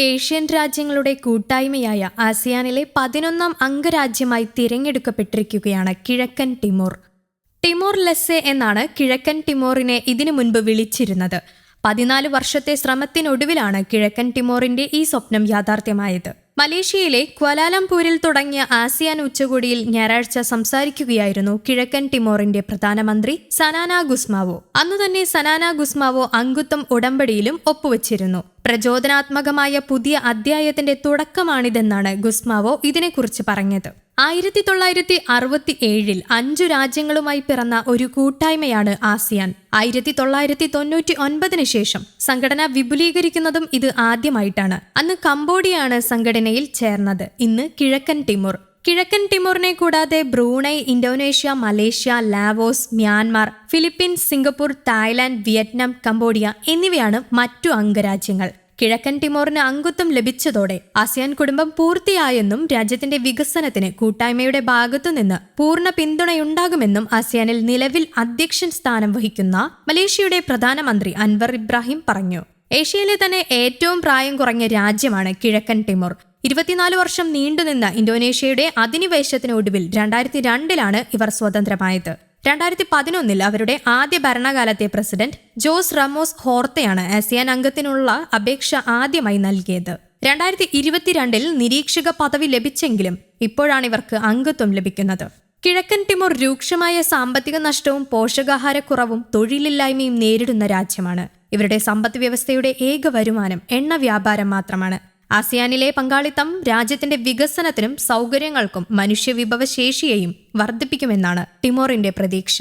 Asian രാജ്യങ്ങളുടെ കൂട്ടായ്മയായ ആസിയാനിലെ പതിനൊന്നാം അംഗരാജ്യമായി തിരഞ്ഞെടുക്കപ്പെട്ടിരിക്കുകയാണ് കിഴക്കൻ ടിമോർ. ടിമോർ ലെസ്സെ എന്നാണ് കിഴക്കൻ ടിമോറിനെ ഇതിനു മുൻപ് വിളിച്ചിരുന്നത്. പതിനാല് വർഷത്തെ ശ്രമത്തിനൊടുവിലാണ് കിഴക്കൻ ടിമോറിന്റെ ഈ സ്വപ്നം യാഥാർത്ഥ്യമായത്. മലേഷ്യയിലെ ക്വലാലംപൂരിൽ തുടങ്ങിയ ആസിയാൻ ഉച്ചകോടിയിൽ ഞായറാഴ്ച സംസാരിക്കുകയായിരുന്നു കിഴക്കൻ ടിമോറിന്റെ പ്രധാനമന്ത്രി സനാന ഗുസ്മാവോ. അന്നു തന്നെ സനാന ഗുസ്മാവോ അംഗത്വം ഉടമ്പടിയിലും ഒപ്പുവച്ചിരുന്നു. പ്രചോദനാത്മകമായ പുതിയ അധ്യായത്തിന്റെ തുടക്കമാണിതെന്നാണ് ഗുസ്മാവോ ഇതിനെക്കുറിച്ച് പറഞ്ഞത്. ആയിരത്തി തൊള്ളായിരത്തി അറുപത്തി ഏഴിൽ അഞ്ചു രാജ്യങ്ങളുമായി പിറന്ന ഒരു കൂട്ടായ്മയാണ് ആസിയാൻ. ആയിരത്തി തൊള്ളായിരത്തി തൊണ്ണൂറ്റി ഒൻപതിന് ശേഷം സംഘടന വിപുലീകരിക്കുന്നതും ഇത് ആദ്യമായിട്ടാണ്. അന്ന് കംബോഡിയയാണ് സംഘടനയിൽ ചേർന്നത്. ഇന്ന് കിഴക്കൻ ടിമോർ. കിഴക്കൻ ടിമോറിനെ കൂടാതെ Brunei Indonesia Malaysia Laos Myanmar Philippines Singapore Thailand Vietnam Cambodia എന്നിവയാണ് മറ്റു അംഗരാജ്യങ്ങൾ. കിഴക്കൻ ടിമോറിന് അംഗത്വം ലഭിച്ചതോടെ ആസിയാൻ കുടുംബം പൂർത്തിയായെന്നും രാജ്യത്തിന്റെ വികസനത്തിന് കൂട്ടായ്മയുടെ ഭാഗത്തുനിന്ന് പൂർണ പിന്തുണയുണ്ടാകുമെന്നും ആസിയാനിൽ നിലവിൽ അധ്യക്ഷൻ സ്ഥാനം വഹിക്കുന്ന മലേഷ്യയുടെ പ്രധാനമന്ത്രി അൻവർ ഇബ്രാഹിം പറഞ്ഞു. ഏഷ്യയിലെ തന്നെ ഏറ്റവും പ്രായം കുറഞ്ഞ രാജ്യമാണ് കിഴക്കൻ ടിമോർ. ഇരുപത്തിനാല് വർഷം നീണ്ടുനിന്ന ഇന്തോനേഷ്യയുടെ അധിനിവേശത്തിനൊടുവിൽ രണ്ടായിരത്തി രണ്ടിലാണ് ഇവർ സ്വതന്ത്രമായത്. രണ്ടായിരത്തി പതിനൊന്നിൽ അവരുടെ ആദ്യ ഭരണകാലത്തെ പ്രസിഡന്റ് ജോസ് റമോസ് ഹോർത്തയാണ് ആസിയാൻ അംഗത്തിനുള്ള അപേക്ഷ ആദ്യമായി നൽകിയത്. രണ്ടായിരത്തി ഇരുപത്തിരണ്ടിൽ നിരീക്ഷക പദവി ലഭിച്ചെങ്കിലും ഇപ്പോഴാണ് ഇവർക്ക് അംഗത്വം ലഭിക്കുന്നത്. കിഴക്കൻ ടിമോർ രൂക്ഷമായ സാമ്പത്തിക നഷ്ടവും പോഷകാഹാരക്കുറവും തൊഴിലില്ലായ്മയും നേരിടുന്ന രാജ്യമാണ്. ഇവരുടെ സമ്പദ് വ്യവസ്ഥയുടെ ഏക വരുമാനം എണ്ണ വ്യാപാരം മാത്രമാണ്. ആസിയാനിലെ പങ്കാളിത്തം രാജ്യത്തിന്റെ വികസനത്തിനും സൗകര്യങ്ങൾക്കും മനുഷ്യവിഭവശേഷിയെയും വർദ്ധിപ്പിക്കുമെന്നാണ് ടിമോറിന്റെ പ്രതീക്ഷ.